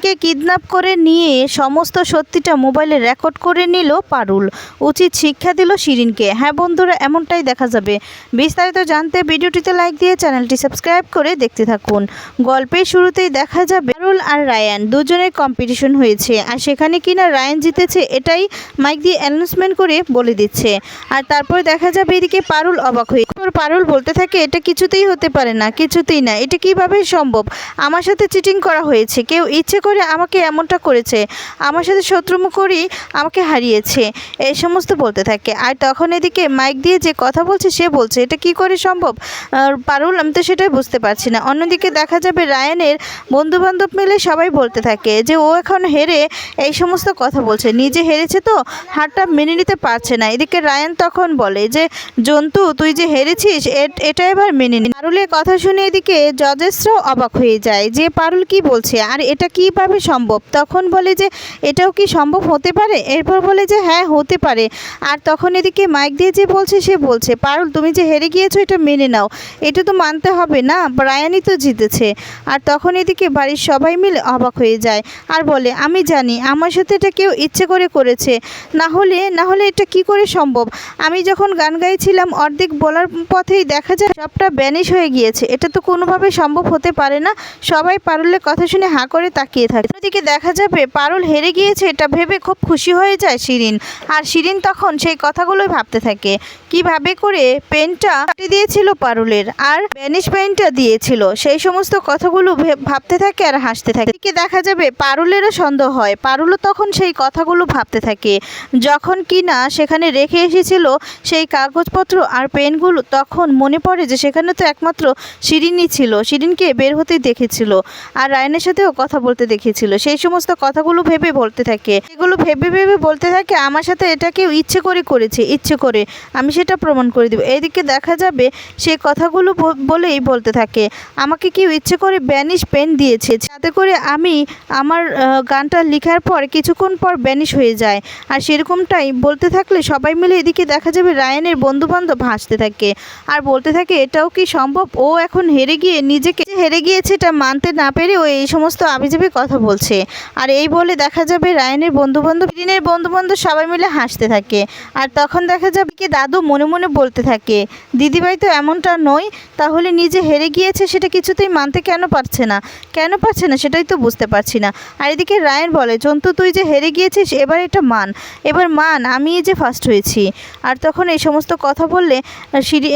শিরিনকে kidnap করে নিয়ে সমস্ত সত্যিটা মোবাইলে রেকর্ড করে নিল পারুল। উচিত শিক্ষা দিল শিরিনকে। হ্যাঁ বন্ধুরা, এমনটাই দেখা যাবে। বিস্তারিত জানতে ভিডিওটিতে লাইক দিয়ে চ্যানেলটি সাবস্ক্রাইব করে দেখতে থাকুন। গল্পের শুরুতেই দেখা যাবে পারুল আর রায়ান দুজনের কম্পিটিশন হয়েছে। আর সেখানে কিনা রায়ান জিতেছে এটাই মাইক দিয়ে অ্যানাউন্সমেন্ট করে বলে দিচ্ছে। আর তারপরে দেখা যাবে এদিকে পারুল অবাক হয়ে পারুল বলতে থাকে, এটা কিছুতেই হতে পারে না। কিছুতেই না। এটা কীভাবে সম্ভব? আমার সাথে চিটিং করা হয়েছে। কেউ ইচ্ছে করে আমাকে এমনটা করেছে। আমার সাথে শত্রুমু করেই আমাকে হারিয়েছে। এই সমস্ত বলতে থাকে। আর তখন এদিকে মাইক দিয়ে যে কথা বলছে, সে বলছে, এটা কি করে সম্ভব? পারুল, আমি তো সেটাই বুঝতে পারছি না। অন্যদিকে দেখা যাবে রায়ানের বন্ধু বান্ধব মিলে সবাই বলতে থাকে যে, ও এখন হেরে এই সমস্ত কথা বলছে। নিজে হেরেছে তো, হারটা মেনে নিতে পারছে না। এদিকে রায়ান তখন বলে যে, জন্তু, তুই যে হেরেছিস, এটা এবার মেনে নি। পারুলের কথা শুনে এদিকে জজেসরাও অবাক হয়ে যায় যে, পারুল কি বলছে? আর এটা কীভাবে সম্ভব? তখন বলে যে, এটাও কি সম্ভব হতে পারে? এরপর বলে যে হ্যাঁ হতে পারে। আর তখন এদিকে মাইক দিয়ে যে বলছে, সে বলছে, পারুল, তুমি যে হেরে গিয়েছো, এটা মেনে নাও। এটা তো মানতে হবে না রায়ানই তো জিতেছে। আর তখন এদিকে বাড়ির সবাই মিলে অবাক হয়ে যায় আর বলে, আমি জানি, আমার সাথে এটা কেউ ইচ্ছে করে করেছে। না হলে না হলে এটা কি করে সম্ভব? আমি যখন গান গাইছিলাম, অর্ধেক বলার পথেই দেখা যায় সবটা ব্যানিশ হয়ে গিয়েছে। এটা তো কোনোভাবে সম্ভব হতে পারে না। সবাই পারুলের কথা শুনে হাঁ করে তাকিয়ে থাকে। অন্যদিকে দেখা যাবে পারুল হেরে গিয়েছে, এটা ভেবে খুব খুশি হয়ে যায় শিরিন। আর শিরিন তখন সেই কথাগুলোই ভাবতে থাকে। কীভাবে করে পেনটা কাটি দিয়েছিল পারুলের আর ব্যানিশ পেনটা দিয়েছিল, সেই সমস্ত কথাগুলো ভাবতে থাকে আর হাসতে থাকে। এদিকে দেখা যাবে পারুলেরও সন্দেহ হয়। পারুলও তখন সেই কথাগুলো ভাবতে থাকে। যখন কি না সেখানে রেখে এসেছিল সেই কাগজপত্র আর পেনগুলো, তখন মনে পড়ে যে সেখানে তো একমাত্র শিরিনই ছিল। শিরিনকে বের হতে দেখেছিল। আর রায়নের সাথেও কথা বলতে দেখেছিল সেই সমস্ত কথাগুলো ভেবে বলতে থাকে। এগুলো ভেবে ভেবে বলতে থাকে, আমার সাথে এটা কেউ ইচ্ছে করে করেছে, ইচ্ছে করে। আমি সেটা প্রমাণ করে দেবো। এদিকে দেখা যাবে সেই কথাগুলো বলেই বলতে থাকে, আমাকে কেউ ইচ্ছে করে ব্যানিশ পেন দিয়েছে। যাতে করে আমি আমার গানটা লেখার পর কিছুক্ষণ পর ব্যানিশ হয়ে যায়। আর সেরকমটাই বলতে থাকলে সবাই মিলে এদিকে দেখা যাবে, রায়ানের বন্ধু বান্ধব হাসতে থাকে। আর বলতে থাকে, এটাও কি সম্ভব? ও এখন হেরে গিয়ে নিজেকে হেরে গিয়েছে, এটা মানতে না পেরে ও এই সমস্ত আবিজাবি কথা বলছে। আর এই বলে দেখা যাবে রায়ানের বন্ধু বান্ধব রিনের বন্ধু বান্ধব সবাই মিলে হাসতে থাকে। আর তখন দেখা যাবে কি দাদু মনে মনে বলতে থাকে, দিদিভাই তো এমনটা নয়, তাহলে নিজে হেরে গিয়েছে সেটা কিছুতেই মানতে কেন পারছে না? কেন পারছে না সেটাই তো বুঝতে পারছি না। আর এদিকে রায়ন বলে, জন্তু, তুই যে হেরে গিয়েছিস, এবার এটা মান। এবার মান আমি যে ফার্স্ট হয়েছি। আর তখন এই সমস্ত কথা বললে শিরি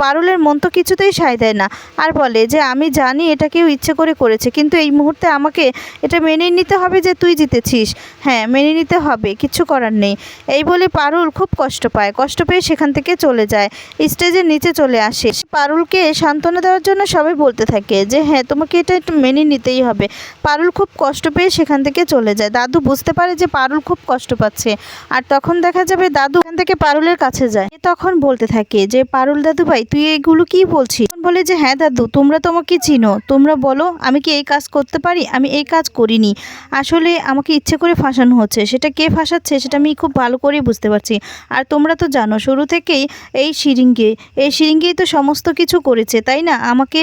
পারুলের মন তো কিছুতেই সায় দেয় না। আর বলে যে, আমি জানি এটা কেউ ইচ্ছে করে করেছে, কিন্তু এই মুহূর্তে আমাকে এটা মেনে নিতে হবে যে তুই জিতেছিস। হ্যাঁ মেনে নিতে হবে, কিছু করার নেই। এই বলে পারুল খুব কষ্ট পায়, কষ্ট পেয়ে সেখান থেকে চলে যায় স্টেজের নিচে চলে আসে। পারুলকে সান্ত্বনা দেওয়ার জন্য সবাই বলতে থাকে যে হ্যাঁ তোমাকে এটা একটু মেনে নিতেই হবে। পারুল খুব কষ্ট পেয়ে সেখান থেকে চলে যায়। দাদু বুঝতে পারে যে পারুল খুব কষ্ট পাচ্ছে। আর তখন দেখা যাবে দাদু এখান থেকে পারুলের কাছে যায়। তখন বলতে থাকে যে, পারুল দাদু ভাই, তুই এগুলো কি বলছিস? বলে যে হ্যাঁ দাদু, তোমরা তো আমাকে চিনো। তোমরা বলো, আমি কি এই কাজ করতে পারি? আমি এই কাজ করিনি। আসলে আমাকে ইচ্ছে করে ফাঁসানো হচ্ছে। সেটা কে ফাঁসাচ্ছে সেটা আমি খুব ভালো করেই বুঝতে পারছি। আর তোমরা তো জানো, শুরু থেকেই এই শিরিঙ্গে, এই শিরিঙ্গেই তো সমস্ত কিছু করেছে, তাই না? আমাকে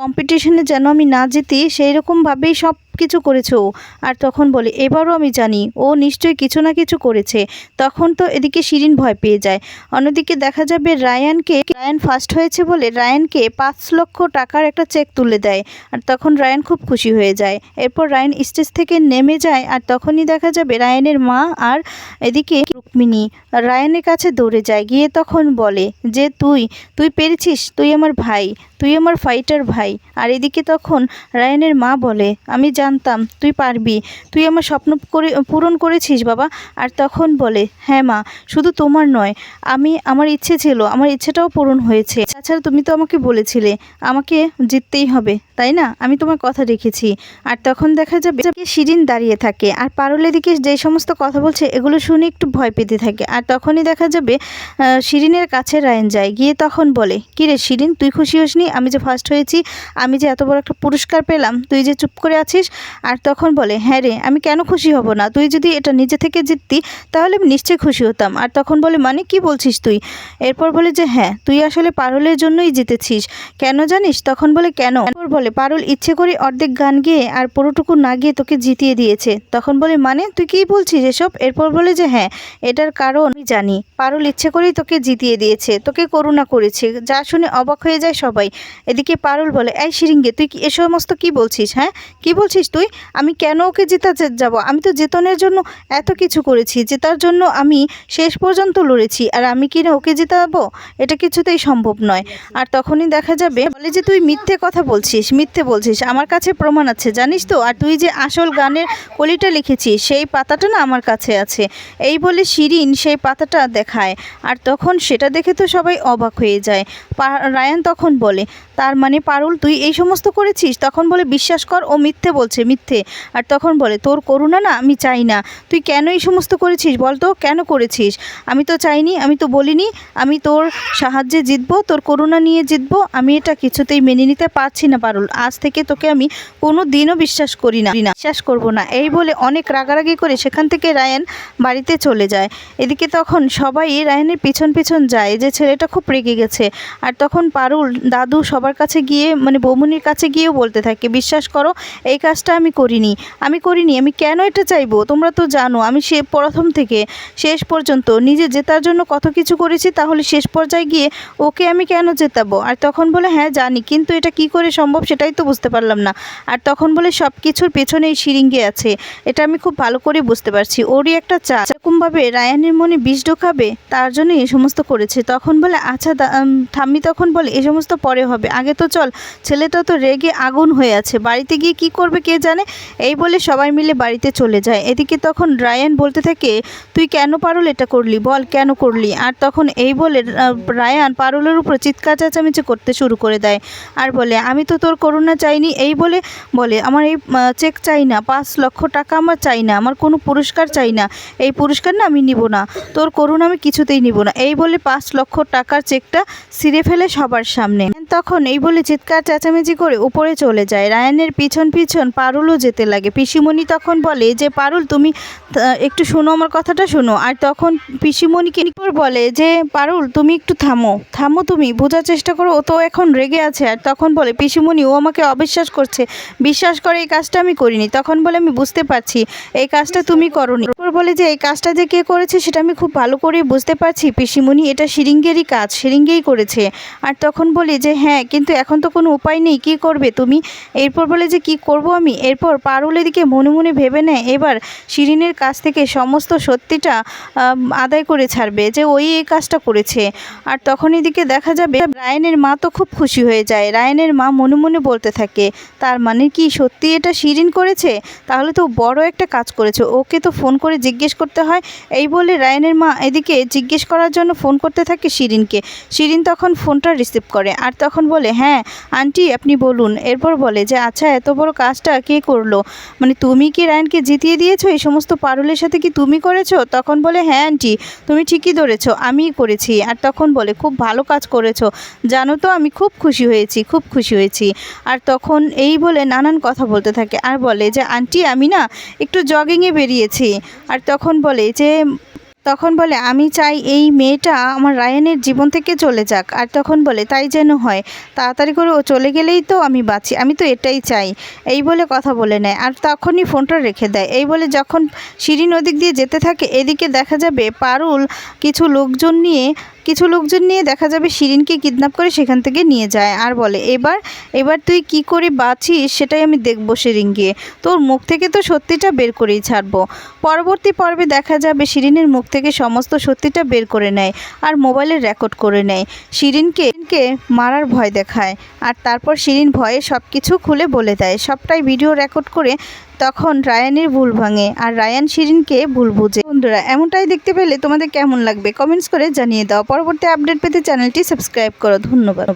কম্পিটিশনে যেন আমি না জিতি সেই রকমভাবেই সব কিছু করেছে। ও আর তখন বলে, এবারও আমি জানি, ও নিশ্চয়ই কিছু না কিছু করেছে। তখন তো এদিকে শিরিন ভয় পেয়ে যায়। অন্যদিকে দেখা যাবে রায়ানকে, রায়ান ফার্স্ট হয়েছে বলে রায়ানকে পাঁচ লক্ষ টাকার একটা চেক তুলে দেয়। আর তখন রায়ান খুব খুশি হয়ে যায়। এরপর রায়ান স্টেজ থেকে নেমে যায় আর তখনই দেখা যাবে রায়ানের মা আর এদিকে রুক্মিণী। রায়ানের কাছে দৌড়ে যায়। গিয়ে তখন বলে, যে তুই তুই পেরেছিস? তুই আমার ভাই, তুই আমার ফাইটার ভাই। আর এদিকে তখন রায়ানের মা বলে, আমি জানতাম, তুই পারবি। তুই আমার স্বপ্ন করে, পূরণ করেছিস, বাবা। আর তখন বলে হ্যাঁ মা, শুধু তোমার নয়, আমি, আমার ইচ্ছে ছিল, আমার ইচ্ছেটাও পূরণ হয়েছে। তাছাড়া তুমি তো আমাকে বলেছিলে, আমাকে জিততেই হবে। তাই না? আমি তোমার কথা রেখেছি। আর তখন দেখা যাবে শিরিন দাঁড়িয়ে থাকে। আর পারুলের দিকে যে সমস্ত কথা বলছে, এগুলো শুনে একটু ভয় পেতে থাকে। আর তখনই দেখা যাবে শিরিনের কাছে রায়ন যায়। গিয়ে তখন বলে কি রে শিরিন, তুই খুশি হসনি? আমি যে ফার্স্ট হয়েছি, আমি যে এত বড় একটা পুরস্কার পেলাম, তুই যে চুপ করে আছিস? আর তখন বলে হ্যাঁ রে, আমি কেন খুশি হব না? তুই যদি এটা নিজে থেকে জিততি, তাহলে আমি নিশ্চয়ই খুশি হতাম। আর তখন বলে মানে কি বলছিস তুই? এরপর বলে যে হ্যাঁ তুই আসলে পারুলের জন্যই জিতেছিস। কেন জানিস? তখন বলে, কেন? এরপর বলে বলে, পারুল, ইচ্ছে করে অর্ধেক গান গেয়ে আর পুরোটুকু না গিয়ে তোকে জিতিয়ে দিয়েছে। তখন বলে মানে? তুই কী বলছিস এসব? এরপর বলে যে হ্যাঁ এটার কারণ আমি জানি। পারুল ইচ্ছে করেই তোকে জিতিয়ে দিয়েছে। তোকে করুণা করেছে। যা শুনে অবাক হয়ে যায় সবাই। এদিকে পারুল বলে, এই শিরিঙ্গে তুই এ সমস্ত কি বলছিস হ্যাঁ? কি বলছিস তুই? আমি কেন ওকে জেতাতে যাব? আমি তো জেতনের জন্য এত কিছু করেছি, জেতার জন্য আমি শেষ পর্যন্ত লড়েছি। আর আমি কি না ওকে জেতাবো? এটা কিছুতেই সম্ভব নয়। আর তখনই দেখা যাবে, বলে যে, তুই মিথ্যে কথা বলছিস। মিথ্যে বলছিস। আমার কাছে প্রমাণ আছে, জানিস তো? আর তুই যে আসল গানের কলিটা লিখেছিস, সেই পাতাটা না আমার কাছে আছে। এই বলে শিরিন সেই পাতাটা দেখায়, আর তখন সেটা দেখে তো সবাই অবাক হয়ে যায়। রায়ান তখন বলে, তার মানে পারুল, তুই এই সমস্ত করেছিস? তখন বলে, বিশ্বাস কর, ও মিথ্যে বলছে, মিথ্যে। আর তখন বলে, তোর করুণা না, আমি চাই না। তুই কেন এই সমস্ত করেছিস বল তো? কেন করেছিস? আমি তো চাইনি, আমি তো বলিনি, আমি তোর সাহায্যে জিতবো, তোর করুণা নিয়ে জিতবো, আমি এটা কিছুতেই মেনে নিতে পারছি না পারুল। আজ থেকে তোকে আমি কোনো দিনও বিশ্বাস করি না, বিশ্বাস করব না। এই বলে অনেক রাগারাগি করে সেখান থেকে রায়ান বাড়িতে চলে যায়। এদিকে তখন সবাই রায়ানের পিছন পিছন যায়, যে ছেলেটা খুব রেগে গেছে। আর তখন পারুল দাদু সবার কাছে গিয়ে মানে বৌমনির কাছে গিয়েও বলতে থাকে, বিশ্বাস করো, এই কাজটা আমি করিনি। আমি করিনি, আমি কেন এটা চাইব? তোমরা তো জানো, আমি সে প্রথম থেকে, শেষ পর্যন্ত নিজে জেতার জন্য কত কিছু করেছি, তাহলে শেষ পর্যায়ে গিয়ে ওকে আমি কেন জেতাবো? আর তখন বলে হ্যাঁ জানি, কিন্তু এটা কি করে সম্ভব সেটাই তো বুঝতে পারলাম না। আর তখন বলে সব কিছুর পেছনেই শিরিঙ্গে আছে। এটা আমি খুব ভালো করে বুঝতে পারছি। ওরই একটা চা এরকমভাবে রায়ানের মনে বিষ ঢোকাবে, তার জন্য এই সমস্ত করেছে। তখন বলে আচ্ছা ঠাম্মি তখন বলে এই সমস্ত পরে হবে। আগে তো চল, ছেলেটা তো রেগে আগুন হয়ে আছে। বাড়িতে গিয়ে কি করবে কে জানে? এই বলে সবাই মিলে বাড়িতে চলে যায়। এদিকে তখন রায়ান বলতে থাকে, তুই কেন পারুল এটা করলি? বল, কেন করলি? আর তখন এই বলে রায়ান পারুলের উপর চিৎকার চেঁচামেচি করতে শুরু করে দেয়। আর বলে, আমি তো তোর করুণা চাইনি, এই বলে বলে, আমার এই চেক চাই না, পাঁচ লক্ষ টাকা আমার চাই না, আমার কোনো পুরস্কার চাই না, এই পুরস্কার না আমি নিব না, তোর করুণা আমি কিছুতেই নিব না। এই বলে পাঁচ লক্ষ টাকার চেকটা ছিঁড়ে ফেলে সবার সামনে। তখন এই বলে চিৎকার, চেঁচামেচি করে উপরে চলে যায়। রায়ানের পিছন পিছন পারুলও যেতে লাগে। পিসিমণি তখন বলে, যে পারুল, তুমি একটু শোনো, আমার কথাটা শোনো। আর তখন পিসিমণিকে বলে, যে পারুল, তুমি একটু থামো থামো তুমি, বোঝার চেষ্টা করো, ও তো এখন রেগে আছে। আর তখন বলে, পিসিমণি, ও আমাকে অবিশ্বাস করছে। বিশ্বাস করে এই কাজটা আমি করিনি। তখন বলে, আমি বুঝতে পারছি। এই কাজটা তুমি করনি। এরপর বলে যে, এই কাজটা যে কে করেছে সেটা আমি খুব ভালো করে বুঝতে পারছি। পিসিমণি, এটা শিরিঙ্গেরই কাজ, শিরিঙ্গেই করেছে। আর তখন বলি যে হ্যাঁ কিন্তু এখন তো কোনো উপায় নেই, কি করবে তুমি? এরপর বলে যে, কি করব আমি? এরপর পারুল এদিকে মনে মনে ভেবে নেয়, এবার শিরিনের কাছ থেকে সমস্ত সত্যিটা আদায় করে ছাড়বে যে, ওই এই কাজটা করেছে। আর তখন এদিকে দেখা যাবে, রায়নের মা তো খুব খুশি হয়ে যায়। রায়নের মা মনে মনে বলতে থাকে। তার মানে কি সত্যি এটা শিরিন করেছে? তাহলে তো বড় একটা কাজ করেছে। ওকে তো ফোন করে জিজ্ঞেস করতে হয়। এই বলে রায়নের মা এদিকে জিজ্ঞেস করার জন্য ফোন করতে থাকে শিরিনকে। শিরিন তখন ফোনটা রিসিভ করে আর তখন বলে হ্যাঁ আন্টি আপনি বলুন। এরপর বলে যে আচ্ছা এত বড় কাজটা কে করল? মানে তুমি কি রায়নকে জিতিয়ে দিয়েছ? এই সমস্ত পারুলের সাথে কি তুমি করেছ? তখন বলে হ্যাঁ আন্টি, তুমি ঠিকই ধরেছো। আমিই করেছি। আর তখন বলে, খুব ভালো কাজ করেছ। জানো তো আমি খুব খুশি হয়েছি, খুব খুশি হয়েছি। আর তখন এই বলে নানান কথা বলতে থাকে। আর বলে যে, আন্টি, আমি না একটু জগিংয়ে বেরিয়েছি। আর তখন বলে যে, তখন বলে, আমি চাই এই মেয়েটা আমার রায়ানের জীবন থেকে চলে যাক। আর তখন বলে, তাই যেন হয়। তাড়াতাড়ি করে ও চলে গেলেই তো আমি বাঁচি। আমি তো এটাই চাই। এই বলে কথা বলে নেয়। আর তখনই ফোনটা রেখে দেয়। এই বলে যখন শিরিন ওদিক দিয়ে যেতে থাকে, এদিকে দেখা যাবে পারুল কিছু লোকজন নিয়ে কিছু লোকজন নিয়ে দেখা যাবে শিরিনকে কিডন্যাপ করে সেখান থেকে নিয়ে যায় আর বলে, এবার এবার তুই কি করে বাঁচিস সেটাই আমি দেখব শিরিন গিয়ে তোর মুখ থেকে তো সত্যিটা বের করেই ছাড়বো। পরবর্তী পর্বে দেখা যাবে শিরিনের মুখ থেকে সমস্ত সত্যিটা বের করে নেয় আর মোবাইলে রেকর্ড করে নেয়। শিরিনকে শিরিনকে মারার ভয় দেখায় আর তারপর শিরিন ভয়ে সব কিছু খুলে বলে দেয়। সবটাই ভিডিও রেকর্ড করে তখন রায়ানের ভুল ভাঙে আর রায়ান শিরিনকে ভুল বুঝে। বন্ধুরা, এমনটাই দেখতে পেলে তোমাদের কেমন লাগবে? কমেন্টস করে জানিয়ে দাও। পরবর্তী আপডেট পেতে চ্যানেলটি সাবস্ক্রাইব করো। ধন্যবাদ।